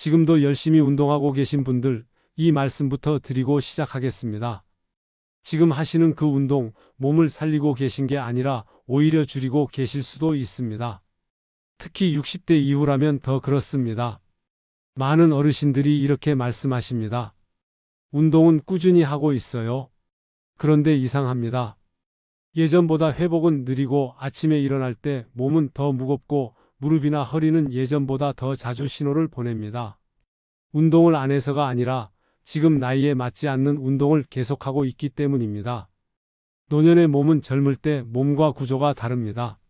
지금도 열심히 운동하고 계신 분들 이 말씀부터 드리고 시작하겠습니다. 지금 하시는 그 운동 몸을 살리고 계신 게 아니라 오히려 줄이고 계실 수도 있습니다. 특히 60대 이후라면 더 그렇습니다. 많은 어르신들이 이렇게 말씀하십니다. 운동은 꾸준히 하고 있어요. 그런데 이상합니다. 예전보다 회복은 느리고 아침에 일어날 때 몸은 더 무겁고 무릎이나 허리는 예전보다 더 자주 신호를 보냅니다. 운동을 안 해서가 아니라 지금 나이에 맞지 않는 운동을 계속하고 있기 때문입니다. 노년의 몸은 젊을 때 몸과 구조가 다릅니다.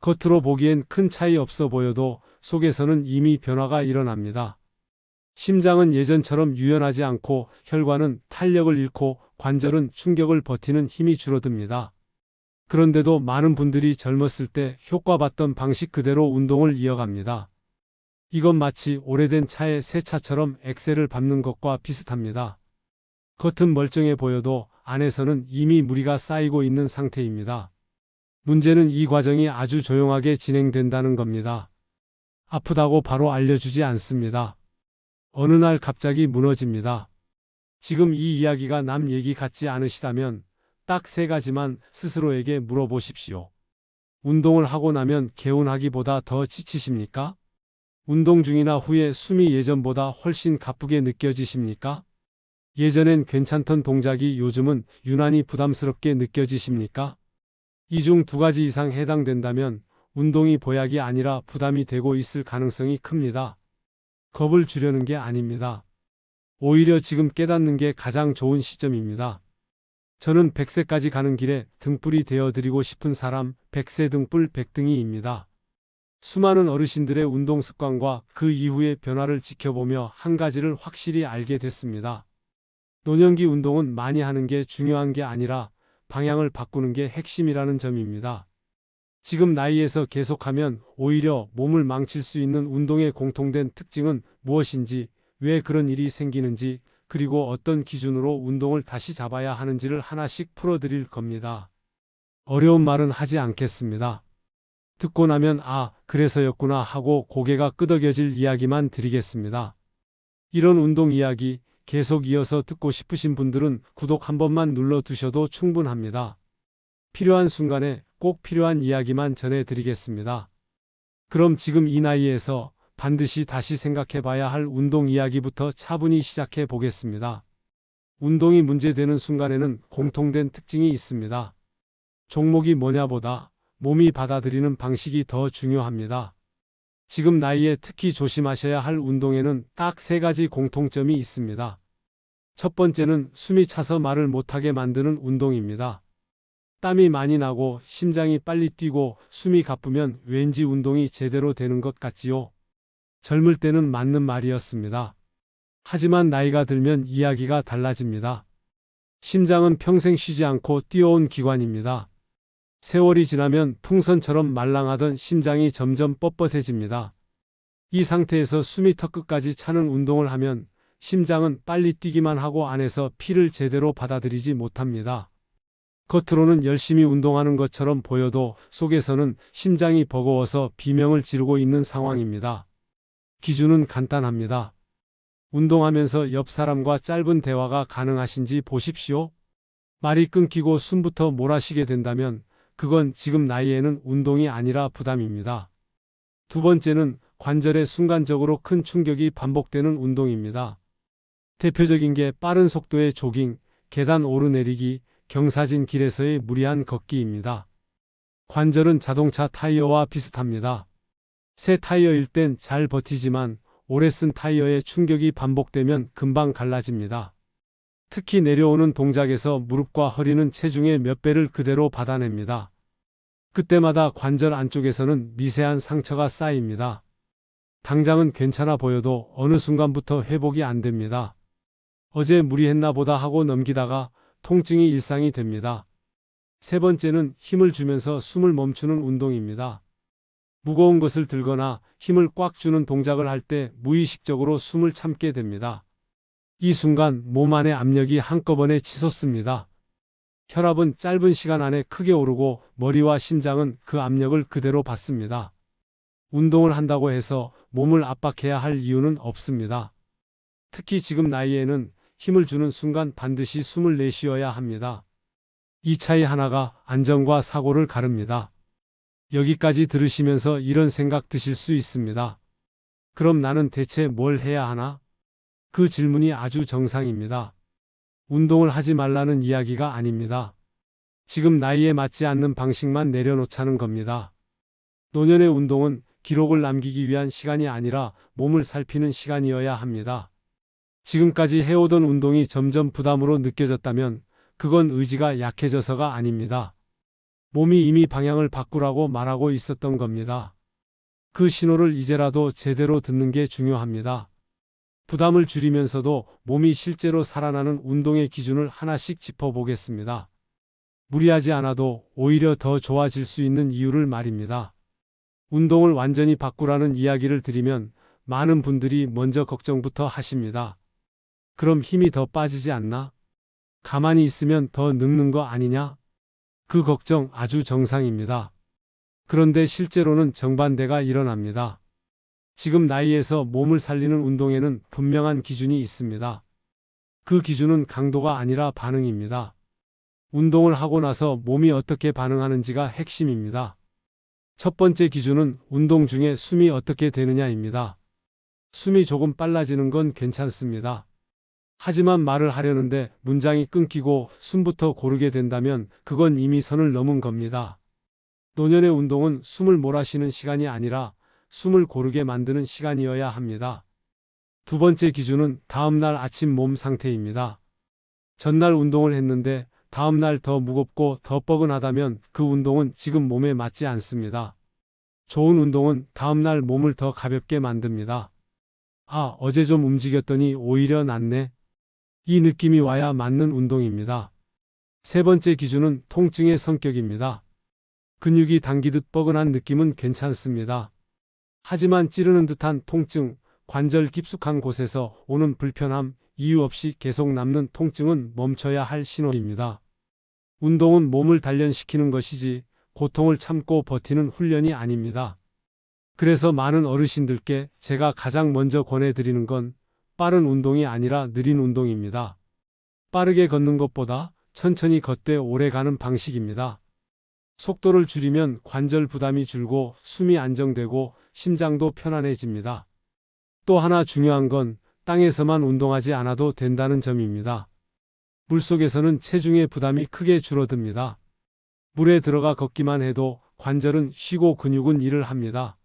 겉으로 보기엔 큰 차이 없어 보여도 속에서는 이미 변화가 일어납니다. 심장은 예전처럼 유연하지 않고 혈관은 탄력을 잃고 관절은 충격을 버티는 힘이 줄어듭니다. 그런데도 많은 분들이 젊었을 때 효과봤던 방식 그대로 운동을 이어갑니다. 이건 마치 오래된 차의 새 차처럼 엑셀을 밟는 것과 비슷합니다. 겉은 멀쩡해 보여도 안에서는 이미 무리가 쌓이고 있는 상태입니다. 문제는 이 과정이 아주 조용하게 진행된다는 겁니다. 아프다고 바로 알려주지 않습니다. 어느 날 갑자기 무너집니다. 지금 이 이야기가 남 얘기 같지 않으시다면 딱 세 가지만 스스로에게 물어보십시오. 운동을 하고 나면 개운하기보다 더 지치십니까? 운동 중이나 후에 숨이 예전보다 훨씬 가쁘게 느껴지십니까? 예전엔 괜찮던 동작이 요즘은 유난히 부담스럽게 느껴지십니까? 이 중 두 가지 이상 해당된다면 운동이 보약이 아니라 부담이 되고 있을 가능성이 큽니다. 겁을 주려는 게 아닙니다. 오히려 지금 깨닫는 게 가장 좋은 시점입니다. 저는 100세까지 가는 길에 등불이 되어드리고 싶은 사람 100세 등불 100등이입니다. 수많은 어르신들의 운동 습관과 그 이후의 변화를 지켜보며 한 가지를 확실히 알게 됐습니다. 노년기 운동은 많이 하는 게 중요한 게 아니라 방향을 바꾸는 게 핵심이라는 점입니다. 지금 나이에서 계속하면 오히려 몸을 망칠 수 있는 운동의 공통된 특징은 무엇인지, 왜 그런 일이 생기는지, 그리고 어떤 기준으로 운동을 다시 잡아야 하는지를 하나씩 풀어드릴 겁니다. 어려운 말은 하지 않겠습니다. 듣고 나면 아, 그래서였구나 하고 고개가 끄덕여질 이야기만 드리겠습니다. 이런 운동 이야기 계속 이어서 듣고 싶으신 분들은 구독 한 번만 눌러 두셔도 충분합니다. 필요한 순간에 꼭 필요한 이야기만 전해드리겠습니다. 그럼 지금 이 나이에서 반드시 다시 생각해 봐야 할 운동 이야기부터 차분히 시작해 보겠습니다. 운동이 문제되는 순간에는 공통된 특징이 있습니다. 종목이 뭐냐보다 몸이 받아들이는 방식이 더 중요합니다. 지금 나이에 특히 조심하셔야 할 운동에는 딱 세 가지 공통점이 있습니다. 첫 번째는 숨이 차서 말을 못하게 만드는 운동입니다. 땀이 많이 나고 심장이 빨리 뛰고 숨이 가쁘면 왠지 운동이 제대로 되는 것 같지요. 젊을 때는 맞는 말이었습니다. 하지만 나이가 들면 이야기가 달라집니다. 심장은 평생 쉬지 않고 뛰어온 기관입니다. 세월이 지나면 풍선처럼 말랑하던 심장이 점점 뻣뻣해집니다. 이 상태에서 숨이 턱끝까지 차는 운동을 하면 심장은 빨리 뛰기만 하고 안에서 피를 제대로 받아들이지 못합니다. 겉으로는 열심히 운동하는 것처럼 보여도 속에서는 심장이 버거워서 비명을 지르고 있는 상황입니다. 기준은 간단합니다. 운동하면서 옆 사람과 짧은 대화가 가능하신지 보십시오. 말이 끊기고 숨부터 몰아쉬게 된다면 그건 지금 나이에는 운동이 아니라 부담입니다. 두 번째는 관절에 순간적으로 큰 충격이 반복되는 운동입니다. 대표적인 게 빠른 속도의 조깅, 계단 오르내리기, 경사진 길에서의 무리한 걷기입니다. 관절은 자동차 타이어와 비슷합니다. 새 타이어일 땐 잘 버티지만 오래 쓴 타이어의 충격이 반복되면 금방 갈라집니다. 특히 내려오는 동작에서 무릎과 허리는 체중의 몇 배를 그대로 받아냅니다. 그때마다 관절 안쪽에서는 미세한 상처가 쌓입니다. 당장은 괜찮아 보여도 어느 순간부터 회복이 안 됩니다. 어제 무리했나 보다 하고 넘기다가 통증이 일상이 됩니다. 세 번째는 힘을 주면서 숨을 멈추는 운동입니다. 무거운 것을 들거나 힘을 꽉 주는 동작을 할 때 무의식적으로 숨을 참게 됩니다. 이 순간 몸 안의 압력이 한꺼번에 치솟습니다. 혈압은 짧은 시간 안에 크게 오르고 머리와 심장은 그 압력을 그대로 받습니다. 운동을 한다고 해서 몸을 압박해야 할 이유는 없습니다. 특히 지금 나이에는 힘을 주는 순간 반드시 숨을 내쉬어야 합니다. 이 차이 하나가 안전과 사고를 가릅니다. 여기까지 들으시면서 이런 생각 드실 수 있습니다. 그럼 나는 대체 뭘 해야 하나? 그 질문이 아주 정상입니다. 운동을 하지 말라는 이야기가 아닙니다. 지금 나이에 맞지 않는 방식만 내려놓자는 겁니다. 노년의 운동은 기록을 남기기 위한 시간이 아니라 몸을 살피는 시간이어야 합니다. 지금까지 해오던 운동이 점점 부담으로 느껴졌다면 그건 의지가 약해져서가 아닙니다. 몸이 이미 방향을 바꾸라고 말하고 있었던 겁니다. 그 신호를 이제라도 제대로 듣는 게 중요합니다. 부담을 줄이면서도 몸이 실제로 살아나는 운동의 기준을 하나씩 짚어보겠습니다. 무리하지 않아도 오히려 더 좋아질 수 있는 이유를 말입니다. 운동을 완전히 바꾸라는 이야기를 드리면 많은 분들이 먼저 걱정부터 하십니다. 그럼 힘이 더 빠지지 않나? 가만히 있으면 더 늙는 거 아니냐? 그 걱정 아주 정상입니다. 그런데 실제로는 정반대가 일어납니다. 지금 나이에서 몸을 살리는 운동에는 분명한 기준이 있습니다. 그 기준은 강도가 아니라 반응입니다. 운동을 하고 나서 몸이 어떻게 반응하는지가 핵심입니다. 첫 번째 기준은 운동 중에 숨이 어떻게 되느냐입니다. 숨이 조금 빨라지는 건 괜찮습니다. 하지만 말을 하려는데 문장이 끊기고 숨부터 고르게 된다면 그건 이미 선을 넘은 겁니다. 노년의 운동은 숨을 몰아쉬는 시간이 아니라 숨을 고르게 만드는 시간이어야 합니다. 두 번째 기준은 다음날 아침 몸 상태입니다. 전날 운동을 했는데 다음날 더 무겁고 더 뻐근하다면 그 운동은 지금 몸에 맞지 않습니다. 좋은 운동은 다음날 몸을 더 가볍게 만듭니다. 아, 어제 좀 움직였더니 오히려 낫네. 이 느낌이 와야 맞는 운동입니다. 세 번째 기준은 통증의 성격입니다. 근육이 당기듯 뻐근한 느낌은 괜찮습니다. 하지만 찌르는 듯한 통증, 관절 깊숙한 곳에서 오는 불편함, 이유 없이 계속 남는 통증은 멈춰야 할 신호입니다. 운동은 몸을 단련시키는 것이지 고통을 참고 버티는 훈련이 아닙니다. 그래서 많은 어르신들께 제가 가장 먼저 권해드리는 건 빠른 운동이 아니라 느린 운동입니다. 빠르게 걷는 것보다 천천히 걷되 오래 가는 방식입니다. 속도를 줄이면 관절 부담이 줄고 숨이 안정되고 심장도 편안해집니다. 또 하나 중요한 건 땅에서만 운동하지 않아도 된다는 점입니다. 물속에서는 체중의 부담이 크게 줄어듭니다. 물에 들어가 걷기만 해도 관절은 쉬고 근육은 일을 합니다.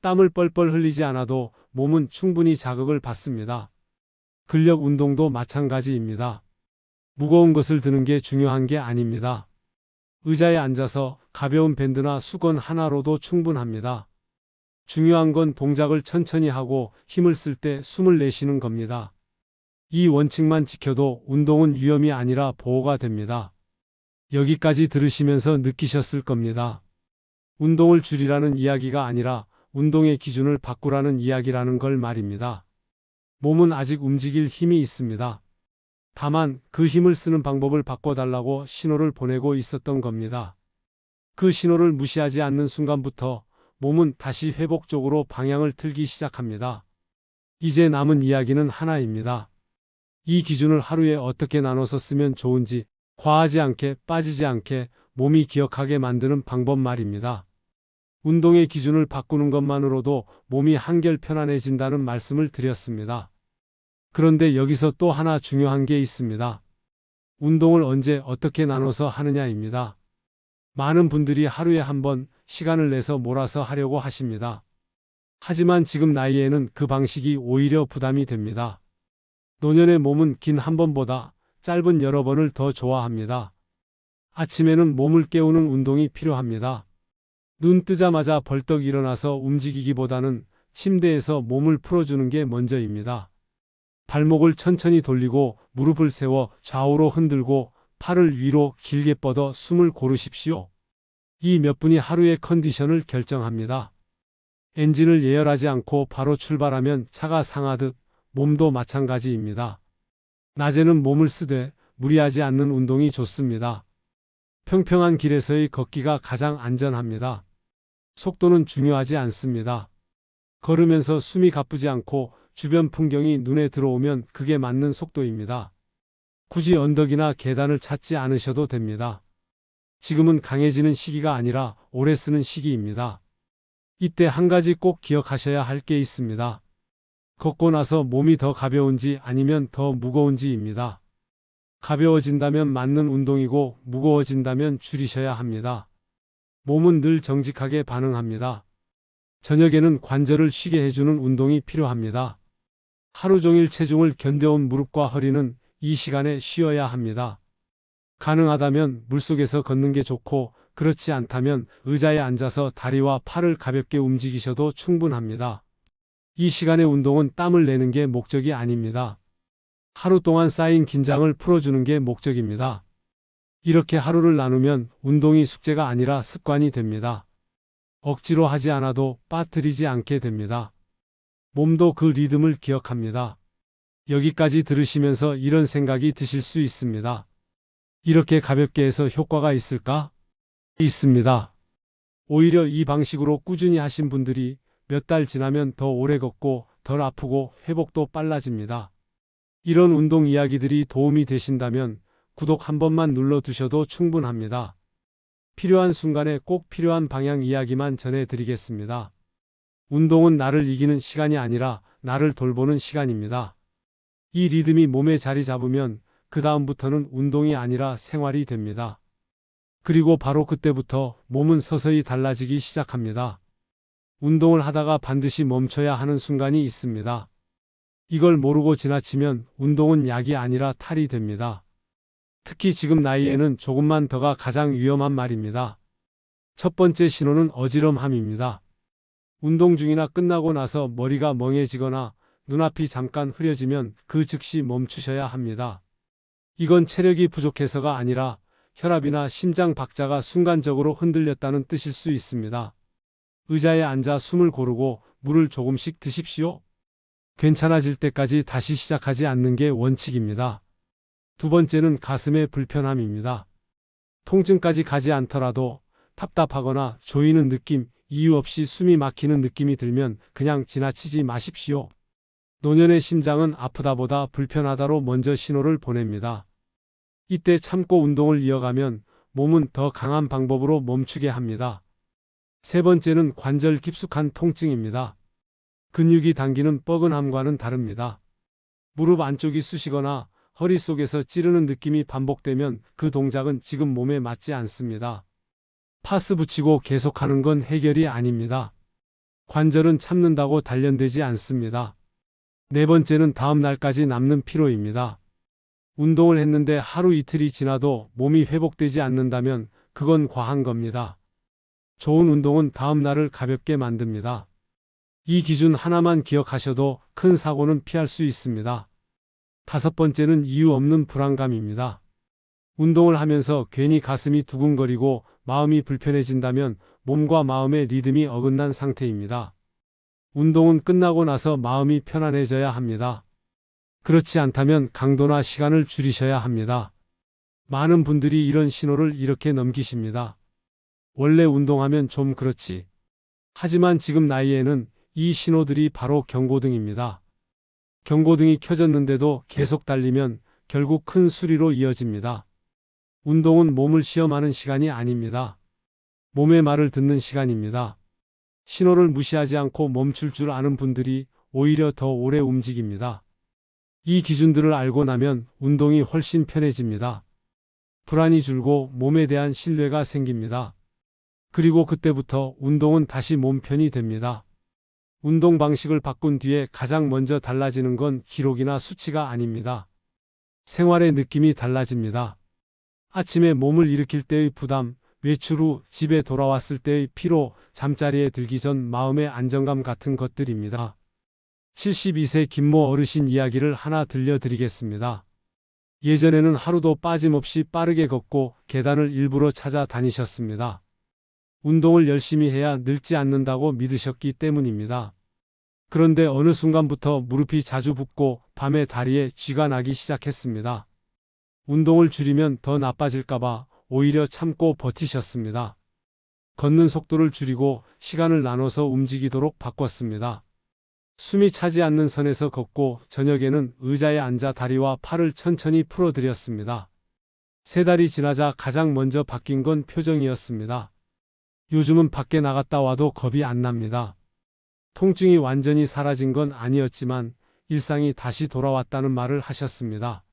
땀을 뻘뻘 흘리지 않아도 몸은 충분히 자극을 받습니다. 근력 운동도 마찬가지입니다. 무거운 것을 드는 게 중요한 게 아닙니다. 의자에 앉아서 가벼운 밴드나 수건 하나로도 충분합니다. 중요한 건 동작을 천천히 하고 힘을 쓸 때 숨을 내쉬는 겁니다. 이 원칙만 지켜도 운동은 위험이 아니라 보호가 됩니다. 여기까지 들으시면서 느끼셨을 겁니다. 운동을 줄이라는 이야기가 아니라 운동의 기준을 바꾸라는 이야기라는 걸 말입니다. 몸은 아직 움직일 힘이 있습니다. 다만 그 힘을 쓰는 방법을 바꿔달라고 신호를 보내고 있었던 겁니다. 그 신호를 무시하지 않는 순간부터 몸은 다시 회복적으로 방향을 틀기 시작합니다. 이제 남은 이야기는 하나입니다. 이 기준을 하루에 어떻게 나눠서 쓰면 좋은지 과하지 않게 빠지지 않게 몸이 기억하게 만드는 방법 말입니다. 운동의 기준을 바꾸는 것만으로도 몸이 한결 편안해진다는 말씀을 드렸습니다. 그런데 여기서 또 하나 중요한 게 있습니다. 운동을 언제 어떻게 나눠서 하느냐입니다. 많은 분들이 하루에 한 번 시간을 내서 몰아서 하려고 하십니다. 하지만 지금 나이에는 그 방식이 오히려 부담이 됩니다. 노년의 몸은 긴 한 번보다 짧은 여러 번을 더 좋아합니다. 아침에는 몸을 깨우는 운동이 필요합니다. 눈 뜨자마자 벌떡 일어나서 움직이기보다는 침대에서 몸을 풀어주는 게 먼저입니다. 발목을 천천히 돌리고 무릎을 세워 좌우로 흔들고 팔을 위로 길게 뻗어 숨을 고르십시오. 이 몇 분이 하루의 컨디션을 결정합니다. 엔진을 예열하지 않고 바로 출발하면 차가 상하듯 몸도 마찬가지입니다. 낮에는 몸을 쓰되 무리하지 않는 운동이 좋습니다. 평평한 길에서의 걷기가 가장 안전합니다. 속도는 중요하지 않습니다. 걸으면서 숨이 가쁘지 않고 주변 풍경이 눈에 들어오면 그게 맞는 속도입니다. 굳이 언덕이나 계단을 찾지 않으셔도 됩니다. 지금은 강해지는 시기가 아니라 오래 쓰는 시기입니다. 이때 한 가지 꼭 기억하셔야 할 게 있습니다. 걷고 나서 몸이 더 가벼운지 아니면 더 무거운지입니다. 가벼워진다면 맞는 운동이고 무거워진다면 줄이셔야 합니다. 몸은 늘 정직하게 반응합니다. 저녁에는 관절을 쉬게 해주는 운동이 필요합니다. 하루 종일 체중을 견뎌온 무릎과 허리는 이 시간에 쉬어야 합니다. 가능하다면 물속에서 걷는 게 좋고 그렇지 않다면 의자에 앉아서 다리와 팔을 가볍게 움직이셔도 충분합니다. 이 시간의 운동은 땀을 내는 게 목적이 아닙니다. 하루 동안 쌓인 긴장을 풀어주는 게 목적입니다. 이렇게 하루를 나누면 운동이 숙제가 아니라 습관이 됩니다. 억지로 하지 않아도 빠뜨리지 않게 됩니다. 몸도 그 리듬을 기억합니다. 여기까지 들으시면서 이런 생각이 드실 수 있습니다. 이렇게 가볍게 해서 효과가 있을까? 있습니다. 오히려 이 방식으로 꾸준히 하신 분들이 몇 달 지나면 더 오래 걷고 덜 아프고 회복도 빨라집니다. 이런 운동 이야기들이 도움이 되신다면 구독 한 번만 눌러두셔도 충분합니다. 필요한 순간에 꼭 필요한 방향 이야기만 전해드리겠습니다. 운동은 나를 이기는 시간이 아니라 나를 돌보는 시간입니다. 이 리듬이 몸에 자리 잡으면 그 다음부터는 운동이 아니라 생활이 됩니다. 그리고 바로 그때부터 몸은 서서히 달라지기 시작합니다. 운동을 하다가 반드시 멈춰야 하는 순간이 있습니다. 이걸 모르고 지나치면 운동은 약이 아니라 탈이 됩니다. 특히 지금 나이에는 조금만 더가 가장 위험한 말입니다. 첫 번째 신호는 어지럼함입니다. 운동 중이나 끝나고 나서 머리가 멍해지거나 눈앞이 잠깐 흐려지면 그 즉시 멈추셔야 합니다. 이건 체력이 부족해서가 아니라 혈압이나 심장 박자가 순간적으로 흔들렸다는 뜻일 수 있습니다. 의자에 앉아 숨을 고르고 물을 조금씩 드십시오. 괜찮아질 때까지 다시 시작하지 않는 게 원칙입니다. 두 번째는 가슴의 불편함입니다. 통증까지 가지 않더라도 답답하거나 조이는 느낌, 이유 없이 숨이 막히는 느낌이 들면 그냥 지나치지 마십시오. 노년의 심장은 아프다보다 불편하다로 먼저 신호를 보냅니다. 이때 참고 운동을 이어가면 몸은 더 강한 방법으로 멈추게 합니다. 세 번째는 관절 깊숙한 통증입니다. 근육이 당기는 뻐근함과는 다릅니다. 무릎 안쪽이 쑤시거나 허리 속에서 찌르는 느낌이 반복되면 그 동작은 지금 몸에 맞지 않습니다. 파스 붙이고 계속하는 건 해결이 아닙니다. 관절은 참는다고 단련되지 않습니다. 네 번째는 다음 날까지 남는 피로입니다. 운동을 했는데 하루 이틀이 지나도 몸이 회복되지 않는다면 그건 과한 겁니다. 좋은 운동은 다음 날을 가볍게 만듭니다. 이 기준 하나만 기억하셔도 큰 사고는 피할 수 있습니다. 다섯 번째는 이유 없는 불안감입니다. 운동을 하면서 괜히 가슴이 두근거리고 마음이 불편해진다면 몸과 마음의 리듬이 어긋난 상태입니다. 운동은 끝나고 나서 마음이 편안해져야 합니다. 그렇지 않다면 강도나 시간을 줄이셔야 합니다. 많은 분들이 이런 신호를 이렇게 넘기십니다. 원래 운동하면 좀 그렇지. 하지만 지금 나이에는 이 신호들이 바로 경고등입니다. 경고등이 켜졌는데도 계속 달리면 결국 큰 수리로 이어집니다. 운동은 몸을 시험하는 시간이 아닙니다. 몸의 말을 듣는 시간입니다. 신호를 무시하지 않고 멈출 줄 아는 분들이 오히려 더 오래 움직입니다. 이 기준들을 알고 나면 운동이 훨씬 편해집니다. 불안이 줄고 몸에 대한 신뢰가 생깁니다. 그리고 그때부터 운동은 다시 몸 편이 됩니다. 운동 방식을 바꾼 뒤에 가장 먼저 달라지는 건 기록이나 수치가 아닙니다. 생활의 느낌이 달라집니다. 아침에 몸을 일으킬 때의 부담, 외출 후 집에 돌아왔을 때의 피로, 잠자리에 들기 전 마음의 안정감 같은 것들입니다. 72세 김모 어르신 이야기를 하나 들려드리겠습니다. 예전에는 하루도 빠짐없이 빠르게 걷고 계단을 일부러 찾아 다니셨습니다. 운동을 열심히 해야 늙지 않는다고 믿으셨기 때문입니다. 그런데 어느 순간부터 무릎이 자주 붓고 밤에 다리에 쥐가 나기 시작했습니다. 운동을 줄이면 더 나빠질까봐 오히려 참고 버티셨습니다. 걷는 속도를 줄이고 시간을 나눠서 움직이도록 바꿨습니다. 숨이 차지 않는 선에서 걷고 저녁에는 의자에 앉아 다리와 팔을 천천히 풀어드렸습니다. 세 달이 지나자 가장 먼저 바뀐 건 표정이었습니다. 요즘은 밖에 나갔다 와도 겁이 안 납니다. 통증이 완전히 사라진 건 아니었지만 일상이 다시 돌아왔다는 말을 하셨습니다.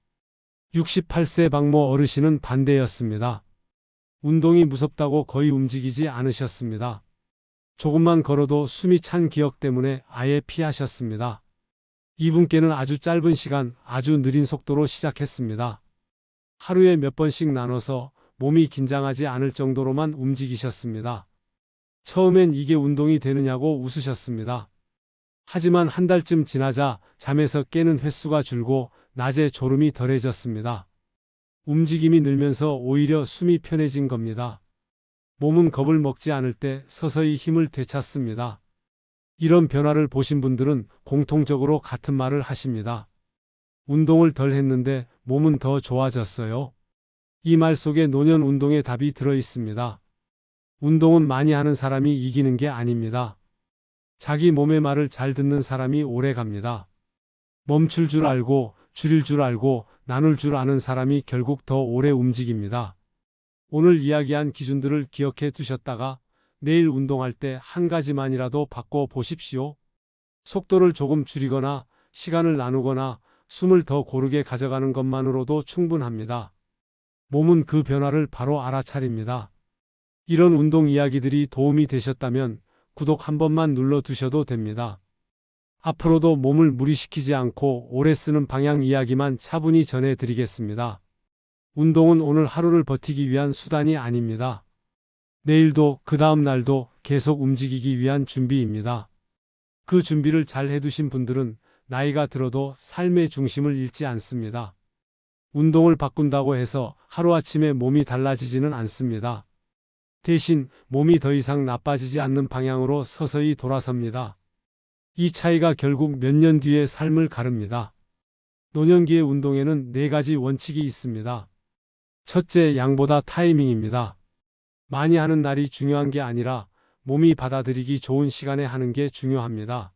68세 박모 어르신은 반대였습니다. 운동이 무섭다고 거의 움직이지 않으셨습니다. 조금만 걸어도 숨이 찬 기억 때문에 아예 피하셨습니다. 이분께는 아주 짧은 시간, 아주 느린 속도로 시작했습니다. 하루에 몇 번씩 나눠서 몸이 긴장하지 않을 정도로만 움직이셨습니다. 처음엔 이게 운동이 되느냐고 웃으셨습니다. 하지만 한 달쯤 지나자 잠에서 깨는 횟수가 줄고 낮에 졸음이 덜해졌습니다. 움직임이 늘면서 오히려 숨이 편해진 겁니다. 몸은 겁을 먹지 않을 때 서서히 힘을 되찾습니다. 이런 변화를 보신 분들은 공통적으로 같은 말을 하십니다. 운동을 덜 했는데 몸은 더 좋아졌어요. 이 말 속에 노년 운동의 답이 들어 있습니다. 운동은 많이 하는 사람이 이기는 게 아닙니다. 자기 몸의 말을 잘 듣는 사람이 오래 갑니다. 멈출 줄 알고, 줄일 줄 알고, 나눌 줄 아는 사람이 결국 더 오래 움직입니다. 오늘 이야기한 기준들을 기억해 두셨다가 내일 운동할 때 한 가지만이라도 바꿔 보십시오. 속도를 조금 줄이거나 시간을 나누거나 숨을 더 고르게 가져가는 것만으로도 충분합니다. 몸은 그 변화를 바로 알아차립니다. 이런 운동 이야기들이 도움이 되셨다면 구독 한 번만 눌러 두셔도 됩니다. 앞으로도 몸을 무리시키지 않고 오래 쓰는 방향 이야기만 차분히 전해 드리겠습니다. 운동은 오늘 하루를 버티기 위한 수단이 아닙니다. 내일도 그 다음 날도 계속 움직이기 위한 준비입니다. 그 준비를 잘 해두신 분들은 나이가 들어도 삶의 중심을 잃지 않습니다. 운동을 바꾼다고 해서 하루아침에 몸이 달라지지는 않습니다. 대신 몸이 더 이상 나빠지지 않는 방향으로 서서히 돌아섭니다. 이 차이가 결국 몇 년 뒤의 삶을 가릅니다. 노년기의 운동에는 네 가지 원칙이 있습니다. 첫째, 양보다 타이밍입니다. 많이 하는 날이 중요한 게 아니라 몸이 받아들이기 좋은 시간에 하는 게 중요합니다.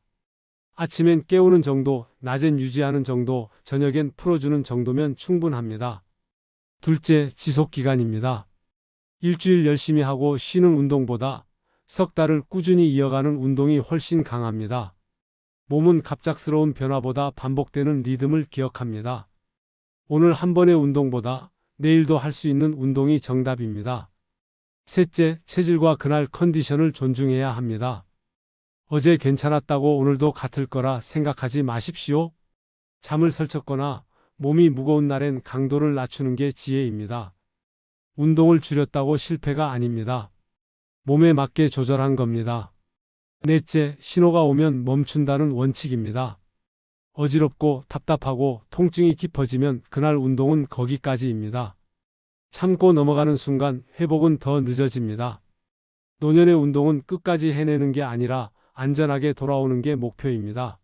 아침엔 깨우는 정도, 낮엔 유지하는 정도, 저녁엔 풀어주는 정도면 충분합니다. 둘째, 지속 기간입니다. 일주일 열심히 하고 쉬는 운동보다 석 달을 꾸준히 이어가는 운동이 훨씬 강합니다. 몸은 갑작스러운 변화보다 반복되는 리듬을 기억합니다. 오늘 한 번의 운동보다 내일도 할 수 있는 운동이 정답입니다. 셋째, 체질과 그날 컨디션을 존중해야 합니다. 어제 괜찮았다고 오늘도 같을 거라 생각하지 마십시오. 잠을 설쳤거나 몸이 무거운 날엔 강도를 낮추는 게 지혜입니다. 운동을 줄였다고 실패가 아닙니다. 몸에 맞게 조절한 겁니다. 넷째, 신호가 오면 멈춘다는 원칙입니다. 어지럽고 답답하고 통증이 깊어지면 그날 운동은 거기까지입니다. 참고 넘어가는 순간 회복은 더 늦어집니다. 노년의 운동은 끝까지 해내는 게 아니라 안전하게 돌아오는 게 목표입니다.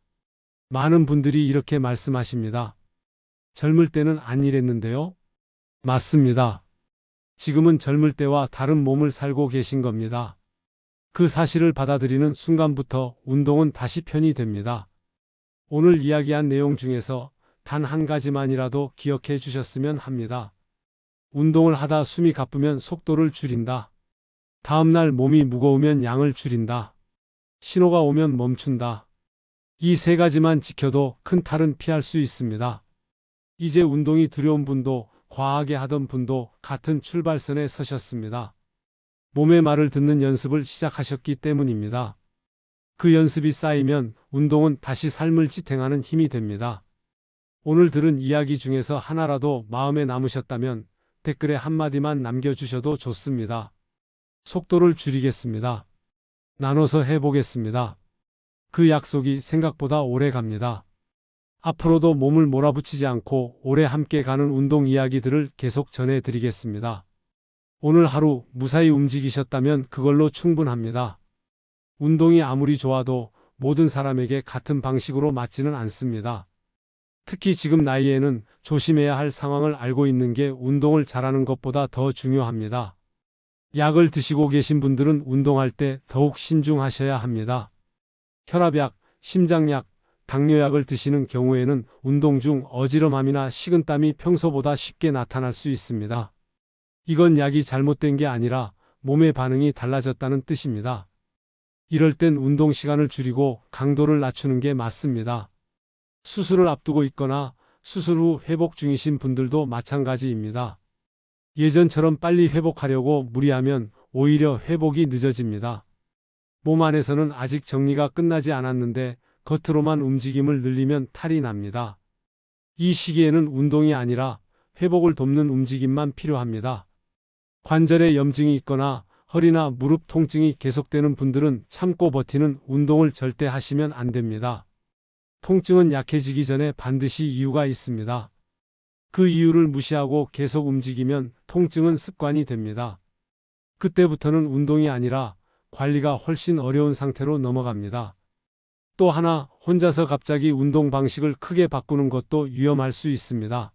많은 분들이 이렇게 말씀하십니다. 젊을 때는 안 이랬는데요? 맞습니다. 지금은 젊을 때와 다른 몸을 살고 계신 겁니다. 그 사실을 받아들이는 순간부터 운동은 다시 편이 됩니다. 오늘 이야기한 내용 중에서 단 한 가지만이라도 기억해 주셨으면 합니다. 운동을 하다 숨이 가쁘면 속도를 줄인다. 다음날 몸이 무거우면 양을 줄인다. 신호가 오면 멈춘다. 이 세 가지만 지켜도 큰 탈은 피할 수 있습니다. 이제 운동이 두려운 분도 과하게 하던 분도 같은 출발선에 서셨습니다. 몸의 말을 듣는 연습을 시작하셨기 때문입니다. 그 연습이 쌓이면 운동은 다시 삶을 지탱하는 힘이 됩니다. 오늘 들은 이야기 중에서 하나라도 마음에 남으셨다면 댓글에 한마디만 남겨주셔도 좋습니다. 속도를 줄이겠습니다. 나눠서 해보겠습니다. 그 약속이 생각보다 오래 갑니다. 앞으로도 몸을 몰아붙이지 않고 오래 함께 가는 운동 이야기들을 계속 전해드리겠습니다. 오늘 하루 무사히 움직이셨다면 그걸로 충분합니다. 운동이 아무리 좋아도 모든 사람에게 같은 방식으로 맞지는 않습니다. 특히 지금 나이에는 조심해야 할 상황을 알고 있는 게 운동을 잘하는 것보다 더 중요합니다. 약을 드시고 계신 분들은 운동할 때 더욱 신중하셔야 합니다. 혈압약, 심장약, 당뇨약을 드시는 경우에는 운동 중 어지럼함이나 식은땀이 평소보다 쉽게 나타날 수 있습니다. 이건 약이 잘못된 게 아니라 몸의 반응이 달라졌다는 뜻입니다. 이럴 땐 운동 시간을 줄이고 강도를 낮추는 게 맞습니다. 수술을 앞두고 있거나 수술 후 회복 중이신 분들도 마찬가지입니다. 예전처럼 빨리 회복하려고 무리하면 오히려 회복이 늦어집니다. 몸 안에서는 아직 정리가 끝나지 않았는데 겉으로만 움직임을 늘리면 탈이 납니다. 이 시기에는 운동이 아니라 회복을 돕는 움직임만 필요합니다. 관절에 염증이 있거나 허리나 무릎 통증이 계속되는 분들은 참고 버티는 운동을 절대 하시면 안 됩니다. 통증은 약해지기 전에 반드시 이유가 있습니다. 그 이유를 무시하고 계속 움직이면 통증은 습관이 됩니다. 그때부터는 운동이 아니라 관리가 훨씬 어려운 상태로 넘어갑니다. 또 하나, 혼자서 갑자기 운동 방식을 크게 바꾸는 것도 위험할 수 있습니다.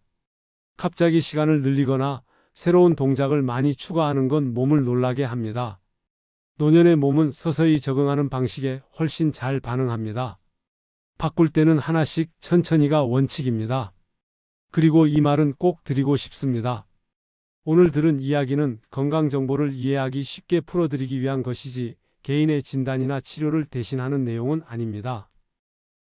갑자기 시간을 늘리거나 새로운 동작을 많이 추가하는 건 몸을 놀라게 합니다. 노년의 몸은 서서히 적응하는 방식에 훨씬 잘 반응합니다. 바꿀 때는 하나씩 천천히가 원칙입니다. 그리고 이 말은 꼭 드리고 싶습니다. 오늘 들은 이야기는 건강 정보를 이해하기 쉽게 풀어드리기 위한 것이지 개인의 진단이나 치료를 대신하는 내용은 아닙니다.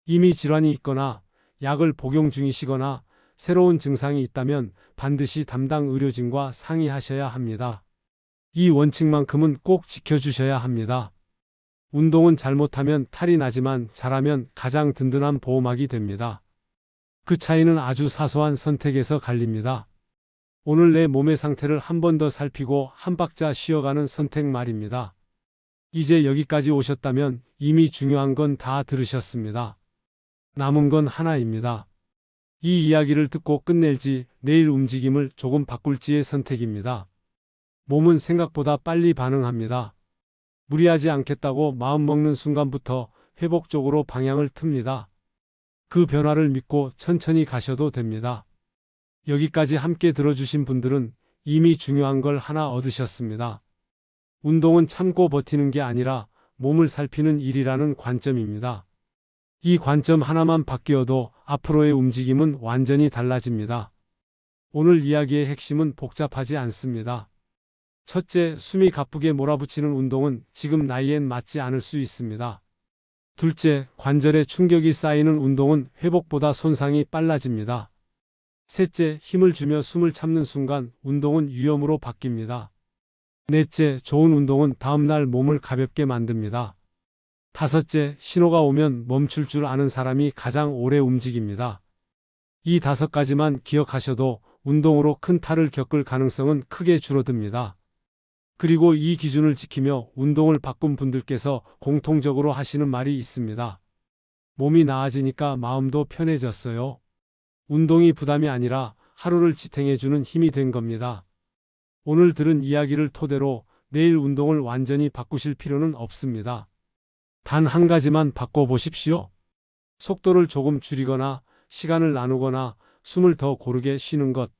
이미 질환이 있거나 약을 복용 중이시거나 새로운 증상이 있다면 반드시 담당 의료진과 상의하셔야 합니다. 이 원칙만큼은 꼭 지켜주셔야 합니다. 운동은 잘못하면 탈이 나지만 잘하면 가장 든든한 보호막이 됩니다. 그 차이는 아주 사소한 선택에서 갈립니다. 오늘 내 몸의 상태를 한 번 더 살피고 한 박자 쉬어가는 선택 말입니다. 이제 여기까지 오셨다면 이미 중요한 건 다 들으셨습니다. 남은 건 하나입니다. 이 이야기를 듣고 끝낼지 내일 움직임을 조금 바꿀지의 선택입니다. 몸은 생각보다 빨리 반응합니다. 무리하지 않겠다고 마음먹는 순간부터 회복적으로 방향을 틉니다. 그 변화를 믿고 천천히 가셔도 됩니다. 여기까지 함께 들어주신 분들은 이미 중요한 걸 하나 얻으셨습니다. 운동은 참고 버티는 게 아니라 몸을 살피는 일이라는 관점입니다. 이 관점 하나만 바뀌어도 앞으로의 움직임은 완전히 달라집니다. 오늘 이야기의 핵심은 복잡하지 않습니다. 첫째, 숨이 가쁘게 몰아붙이는 운동은 지금 나이엔 맞지 않을 수 있습니다. 둘째, 관절에 충격이 쌓이는 운동은 회복보다 손상이 빨라집니다. 셋째, 힘을 주며 숨을 참는 순간 운동은 위험으로 바뀝니다. 넷째, 좋은 운동은 다음날 몸을 가볍게 만듭니다. 다섯째, 신호가 오면 멈출 줄 아는 사람이 가장 오래 움직입니다. 이 다섯 가지만 기억하셔도 운동으로 큰 탈을 겪을 가능성은 크게 줄어듭니다. 그리고 이 기준을 지키며 운동을 바꾼 분들께서 공통적으로 하시는 말이 있습니다. 몸이 나아지니까 마음도 편해졌어요. 운동이 부담이 아니라 하루를 지탱해주는 힘이 된 겁니다. 오늘 들은 이야기를 토대로 내일 운동을 완전히 바꾸실 필요는 없습니다. 단 한 가지만 바꿔보십시오. 속도를 조금 줄이거나 시간을 나누거나 숨을 더 고르게 쉬는 것.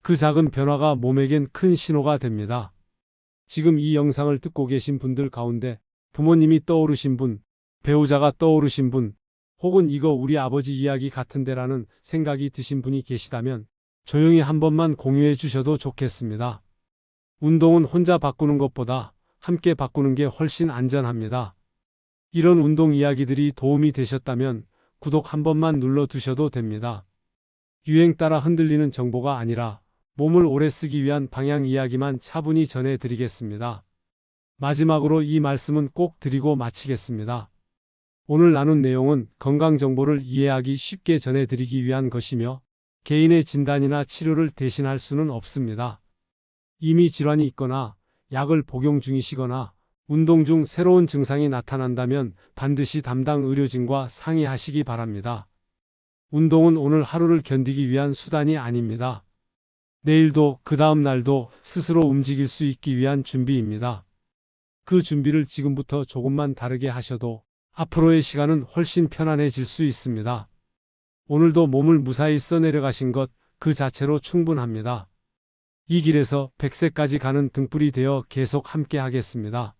그 작은 변화가 몸에겐 큰 신호가 됩니다. 지금 이 영상을 듣고 계신 분들 가운데 부모님이 떠오르신 분, 배우자가 떠오르신 분, 혹은 이거 우리 아버지 이야기 같은데라는 생각이 드신 분이 계시다면 조용히 한 번만 공유해 주셔도 좋겠습니다. 운동은 혼자 바꾸는 것보다 함께 바꾸는 게 훨씬 안전합니다. 이런 운동 이야기들이 도움이 되셨다면 구독 한 번만 눌러 두셔도 됩니다. 유행 따라 흔들리는 정보가 아니라 몸을 오래 쓰기 위한 방향 이야기만 차분히 전해 드리겠습니다. 마지막으로 이 말씀은 꼭 드리고 마치겠습니다. 오늘 나눈 내용은 건강 정보를 이해하기 쉽게 전해 드리기 위한 것이며 개인의 진단이나 치료를 대신할 수는 없습니다. 이미 질환이 있거나 약을 복용 중이시거나 운동 중 새로운 증상이 나타난다면 반드시 담당 의료진과 상의하시기 바랍니다. 운동은 오늘 하루를 견디기 위한 수단이 아닙니다. 내일도 그 다음 날도 스스로 움직일 수 있기 위한 준비입니다. 그 준비를 지금부터 조금만 다르게 하셔도 앞으로의 시간은 훨씬 편안해질 수 있습니다. 오늘도 몸을 무사히 써내려가신 것 그 자체로 충분합니다. 이 길에서 100세까지 가는 등불이 되어 계속 함께 하겠습니다.